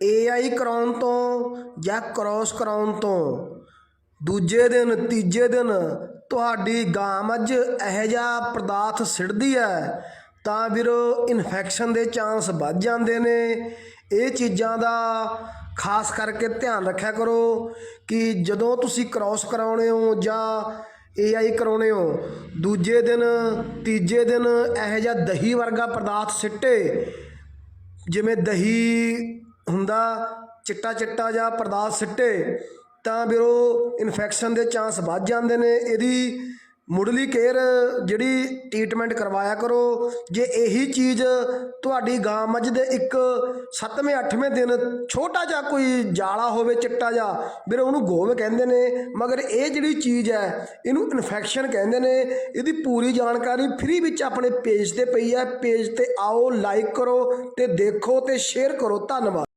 AI ਕਰਾਉਣ ਤੋਂ ਜਾਂ ਕ੍ਰਾਸ ਕਰਾਉਣ ਤੋਂ, ਦੂਜੇ ਦਿਨ, ਤੀਜੇ ਦਿਨ ਤੁਹਾਡੀ ਗਾਂ ਮੱਝ ਇਹੋ ਜਿਹਾ ਪਦਾਰਥ ਸਿੱਟਦੀ ਹੈ, ਤਾਂ ਵੀਰੋ ਇਨਫੈਕਸ਼ਨ ਦੇ ਚਾਂਸ ਵੱਧ ਜਾਂਦੇ ਨੇ। ਇਹ ਚੀਜ਼ਾਂ ਦਾ ਖਾਸ ਕਰਕੇ ਧਿਆਨ ਰੱਖਿਆ ਕਰੋ ਕਿ ਜਦੋਂ ਤੁਸੀਂ ਕ੍ਰਾਸ ਕਰਾਉਣੇ ਹੋ ਜਾਂ ਏਆਈ ਕਰਾਉਣੇ ਹੋ, ਦੂਜੇ ਦਿਨ, ਤੀਜੇ ਦਿਨ ਇਹੋ ਜਿਹਾ ਦਹੀਂ ਵਰਗਾ ਪਦਾਰਥ ਸਿੱਟੇ, ਜਿਵੇਂ ਦਹੀਂ ਹੁੰਦਾ, ਚਿੱਟਾ ਚਿੱਟਾ ਜਾਂ ਪਰਦਾਸ ਸਿੱਟੇ, ਤਾਂ ਵੀਰੋ ਇਨਫੈਕਸ਼ਨ ਦੇ ਚਾਂਸ ਵੱਧ ਜਾਂਦੇ ਨੇ। ਇਹਦੀ ਮੁੱਢਲੀ ਕੇਅਰ ਜਿਹੜੀ ਟ੍ਰੀਟਮੈਂਟ ਕਰਵਾਇਆ ਕਰੋ। ਜੇ ਇਹੀ ਚੀਜ਼ ਤੁਹਾਡੀ ਗਾਂ ਮੱਝ ਦੇ ਇੱਕ 7ਵੇਂ 8ਵੇਂ ਦਿਨ ਛੋਟਾ ਜਿਹਾ ਕੋਈ ਜਾਲਾ ਹੋਵੇ, ਚਿੱਟਾ ਜਿਹਾ ਵੀਰੇ ਉਹਨੂੰ ਗੋਵ ਕਹਿੰਦੇ ਨੇ। ਮਗਰ ਇਹ ਜਿਹੜੀ ਚੀਜ਼ ਹੈ, ਇਹਨੂੰ ਇਨਫੈਕਸ਼ਨ ਕਹਿੰਦੇ ਨੇ। ਇਹਦੀ ਪੂਰੀ ਜਾਣਕਾਰੀ ਫ੍ਰੀ ਵਿੱਚ ਆਪਣੇ ਪੇਜ ਤੇ ਪਈ ਹੈ। ਪੇਜ ਤੇ ਆਓ ਲਾਈਕ ਕਰੋ ਤੇ ਦੇਖੋ ਤੇ ਸ਼ੇਅਰ ਕਰੋ। ਧੰਨਵਾਦ।